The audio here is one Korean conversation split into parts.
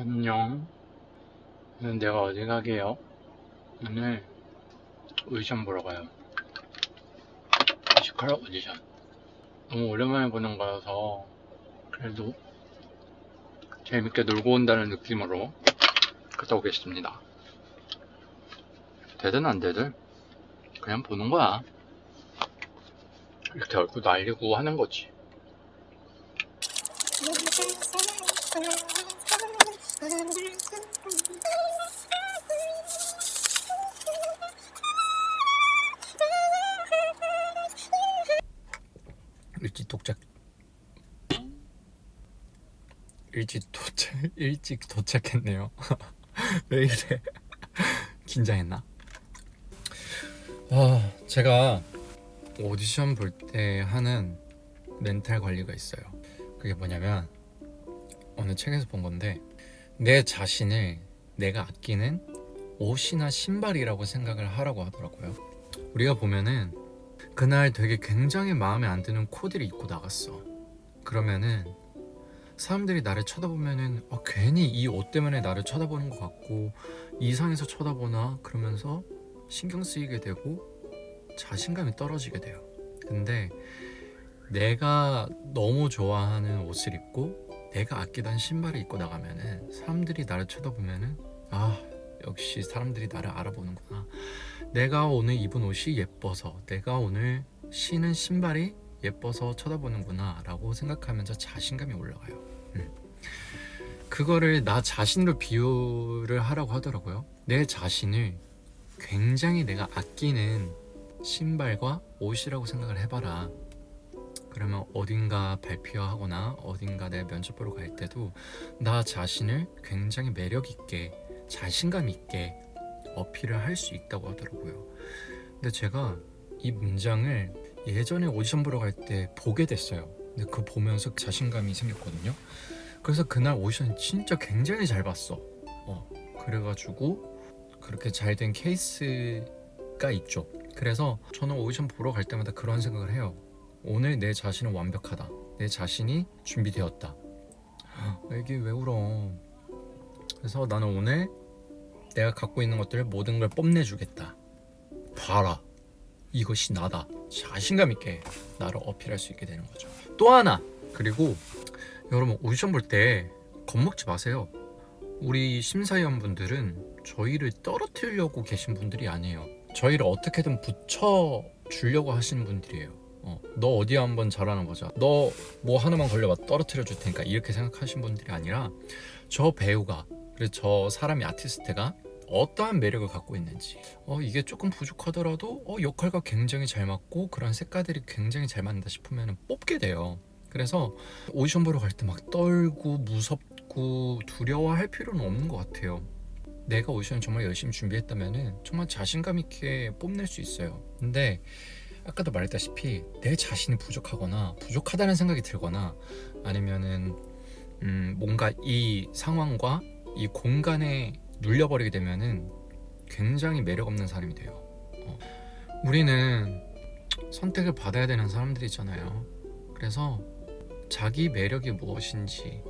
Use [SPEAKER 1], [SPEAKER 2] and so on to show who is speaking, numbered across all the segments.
[SPEAKER 1] 안녕. 오늘 내가 어디 가게요? 오늘 오디션 보러 가요. 뮤지컬 오디션. 너무 오랜만에 보는 거라서 그래도 재밌게 놀고 온다는 느낌으로 갔다 오겠습니다. 되든 안 되든 그냥 보는 거야. 이렇게 얼굴 날리고 하는 거지. 일찍 도착 일찍 도착 일찍 도착했네요. 왜 이래? 긴장했나? 아 제가 오디션 볼 때 하는 멘탈 관리가 있어요. 그게 뭐냐면 어느 책에서 본 건데 내 자신을 내가 아끼는 옷이나 신발이라고 생각을 하라고 하더라고요. 우리가 보면은 그날 되게 굉장히 마음에 안 드는 코디를 입고 나갔어. 그러면은 사람들이 나를 쳐다보면은 어, 괜히 이 옷 때문에 나를 쳐다보는 것 같고 이상해서 쳐다보나 그러면서 신경 쓰이게 되고 자신감이 떨어지게 돼요. 근데 내가 너무 좋아하는 옷을 입고 내가 아끼던 신발을 입고 나가면은 사람들이 나를 쳐다보면은 아 역시 사람들이 나를 알아보는구나. 내가 오늘 입은 옷이 예뻐서 내가 오늘 신은 신발이 예뻐서 쳐다보는구나 라고 생각하면서 자신감이 올라가요 음. 그거를 나 자신으로 비유를 하라고 하더라고요 내 자신을 굉장히 내가 아끼는 신발과 옷이라고 생각을 해봐라 그러면 어딘가 발표하거나 어딘가 내 면접 보러 갈 때도 나 자신을 굉장히 매력 있게 자신감 있게 어필을 할 수 있다고 하더라고요. 근데 제가 이 문장을 예전에 오디션 보러 갈 때 보게 됐어요. 근데 그 보면서 자신감이 생겼거든요. 그래서 그날 오디션 진짜 굉장히 잘 봤어. 어, 그래가지고 그렇게 잘 된 케이스가 있죠. 그래서 저는 오디션 보러 갈 때마다 그런 생각을 해요. 오늘 내 자신은 완벽하다. 내 자신이 준비되었다. 이게 왜 울어? 그래서 나는 오늘 내가 갖고 있는 것들 모든 걸 뽐내주겠다. 봐라. 이것이 나다. 자신감 있게 나를 어필할 수 있게 되는 거죠. 또 하나. 그리고 여러분 오디션 볼 때 겁먹지 마세요. 우리 심사위원분들은 저희를 떨어뜨리려고 계신 분들이 아니에요. 저희를 어떻게든 붙여 주려고 하시는 분들이에요. 어, 너 어디 한번 잘하는 보자. 너 뭐 하나만 걸려봐. 떨어뜨려 줄 테니까. 이렇게 생각하시는 분들이 아니라 저 배우가 그리고 저 사람이 아티스트가 어떠한 매력을 갖고 있는지. 어, 이게 조금 부족하더라도 어, 역할과 굉장히 잘 맞고 그런 색깔들이 굉장히 잘 맞는다 싶으면 뽑게 돼요. 그래서 오디션 보러 갈 때 막 떨고 무섭고 두려워할 필요는 없는 것 같아요. 내가 오디션 정말 열심히 준비했다면 정말 자신감 있게 뽐낼 수 있어요. 근데 아까도 말했다시피 내 자신이 부족하거나 부족하다는 생각이 들거나 아니면은 음, 뭔가 이 상황과 이 공간에 눌려버리게 되면은 굉장히 매력 없는 사람이 돼요. 어. 우리는 선택을 받아야 되는 사람들이잖아요. 그래서 자기 매력이 무엇인지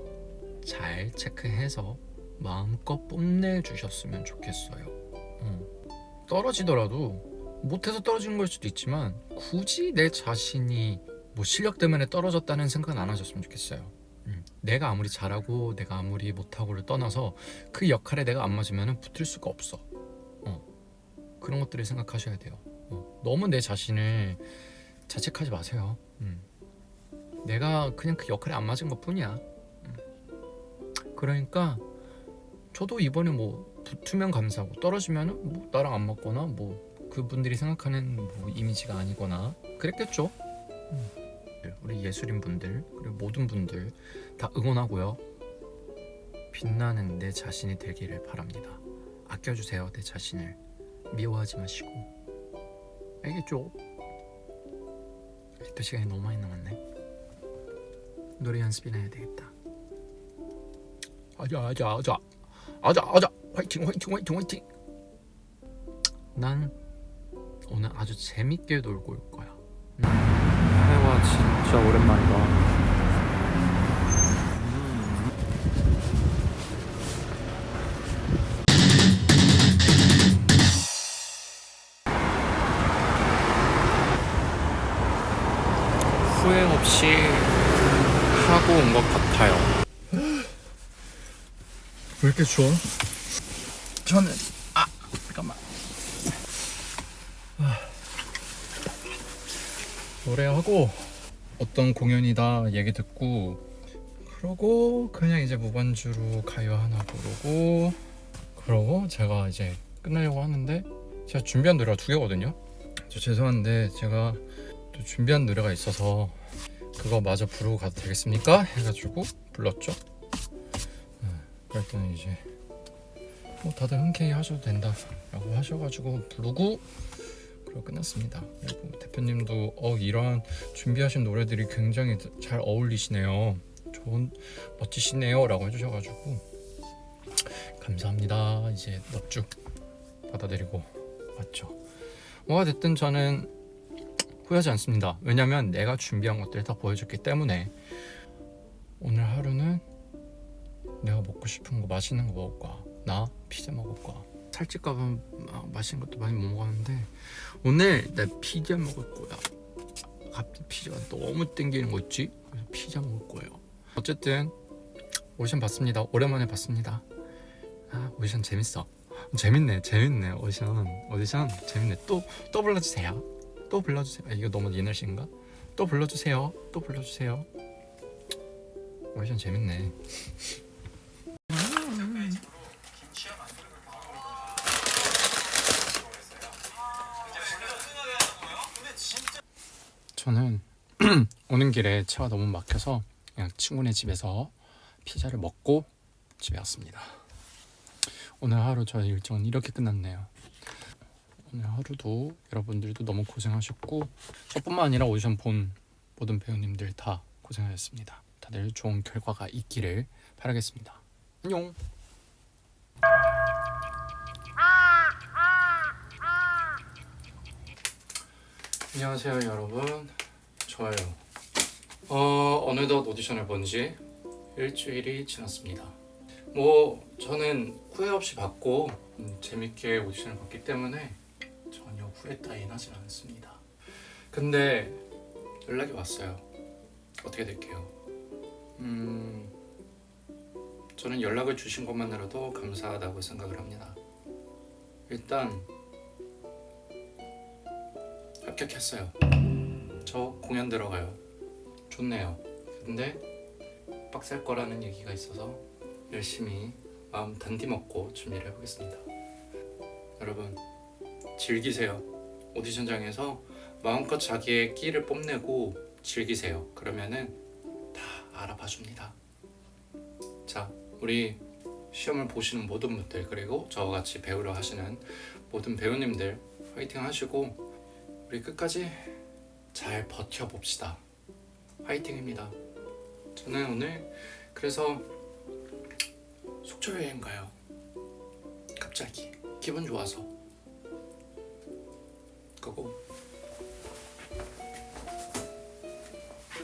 [SPEAKER 1] 잘 체크해서 마음껏 뽐내 주셨으면 좋겠어요. 어. 떨어지더라도 못해서 떨어지는 걸 수도 있지만 굳이 내 자신이 뭐 실력 때문에 떨어졌다는 생각은 안 하셨으면 좋겠어요. 음, 내가 아무리 잘하고 내가 아무리 못하고를 떠나서 그 역할에 내가 안 맞으면 붙을 수가 없어. 어, 그런 것들을 생각하셔야 돼요. 어, 너무 내 자신을 자책하지 마세요. 음. 내가 그냥 그 역할에 안 맞은 것 뿐이야. 음. 그러니까 저도 이번에 뭐 붙으면 감사하고 떨어지면 뭐 나랑 안 맞거나 뭐 그분들이 생각하는 뭐 이미지가 아니거나 그랬겠죠. 음. 우리 예술인 분들 그리고 모든 분들 다 응원하고요. 빛나는 내 자신이 되기를 바랍니다. 아껴주세요 내 자신을 미워하지 마시고 알겠죠? 아직도 시간이 너무 많이 남았네. 노래 연습이나 해야 되겠다. 아자 아자 아자 아자 아자 화이팅 화이팅 화이팅 화이팅. 난 오늘 아주 재밌게 놀고 올 거야. 해와 진짜 오랜만이다. 후회 없이 하고 온 것 같아요. 왜 이렇게 추워? 저는 노래하고 어떤 공연이다 얘기 듣고 그러고 그냥 이제 무반주로 가요 하나 부르고 그러고 제가 이제 끝내려고 하는데 제가 준비한 노래가 두 개거든요. 저 죄송한데 제가 또 준비한 노래가 있어서 그거 마저 부르고 가도 되겠습니까? 해가지고 불렀죠. 네, 그랬더니 이제 뭐 다들 흔쾌히 하셔도 된다라고 하셔가지고 부르고 그리고 끝났습니다. 그리고 대표님도 어 이러한 준비하신 노래들이 굉장히 잘 어울리시네요. 좋은 멋지시네요라고 해주셔가지고 감사합니다. 이제 넙죽 받아들이고 왔죠. 뭐가 됐든 저는 후회하지 않습니다. 왜냐면 내가 준비한 것들을 다 보여줬기 때문에 오늘 하루는 내가 먹고 싶은 거 맛있는 거 먹을 거야. 나 피자 먹을 거야. 살찔까봐 막 맛있는 것도 많이 못 먹었는데 오늘 나 피자 먹을 거야. 갑자기 피자가 너무 땡기는 거 있지? 그래서 피자 먹을 거예요. 어쨌든 오디션 봤습니다. 오랜만에 봤습니다. 아 오디션 재밌어. 재밌네, 재밌네 오디션. 오디션 재밌네. 또 또 불러주세요. 또 불러주세요. 아, 이거 너무 옛날식인가? 또 불러주세요. 또 불러주세요. 오디션 재밌네. 저는 오는 길에 차가 너무 막혀서 그냥 친구네 집에서 피자를 먹고 집에 왔습니다. 오늘 하루 저의 일정은 이렇게 끝났네요. 오늘 하루도 여러분들도 너무 고생하셨고 저뿐만 아니라 오디션 본 모든 배우님들 다 고생하셨습니다. 다들 좋은 결과가 있기를 바라겠습니다. 안녕. 안녕하세요 여러분 저예요. 어 어느덧 오디션을 본 지 일주일이 지났습니다. 뭐 저는 후회 없이 봤고 음, 재밌게 오디션을 봤기 때문에 전혀 후회 따윈 하진 않습니다. 근데 연락이 왔어요. 어떻게 될게요? 음 저는 연락을 주신 것만으로도 감사하다고 생각을 합니다. 일단 합격했어요. 저 공연 들어가요. 좋네요. 근데 빡셀 거라는 얘기가 있어서 열심히 마음 단디 먹고 준비를 해보겠습니다. 여러분 즐기세요. 오디션장에서 마음껏 자기의 끼를 뽐내고 즐기세요. 그러면은 다 알아봐 줍니다. 자, 우리 시험을 보시는 모든 분들 그리고 저와 같이 배우러 하시는 모든 배우님들 화이팅 하시고 우리 끝까지 잘 버텨봅시다. 화이팅입니다. 저는 오늘 그래서 속초 여행 가요. 갑자기 기분 좋아서. 그거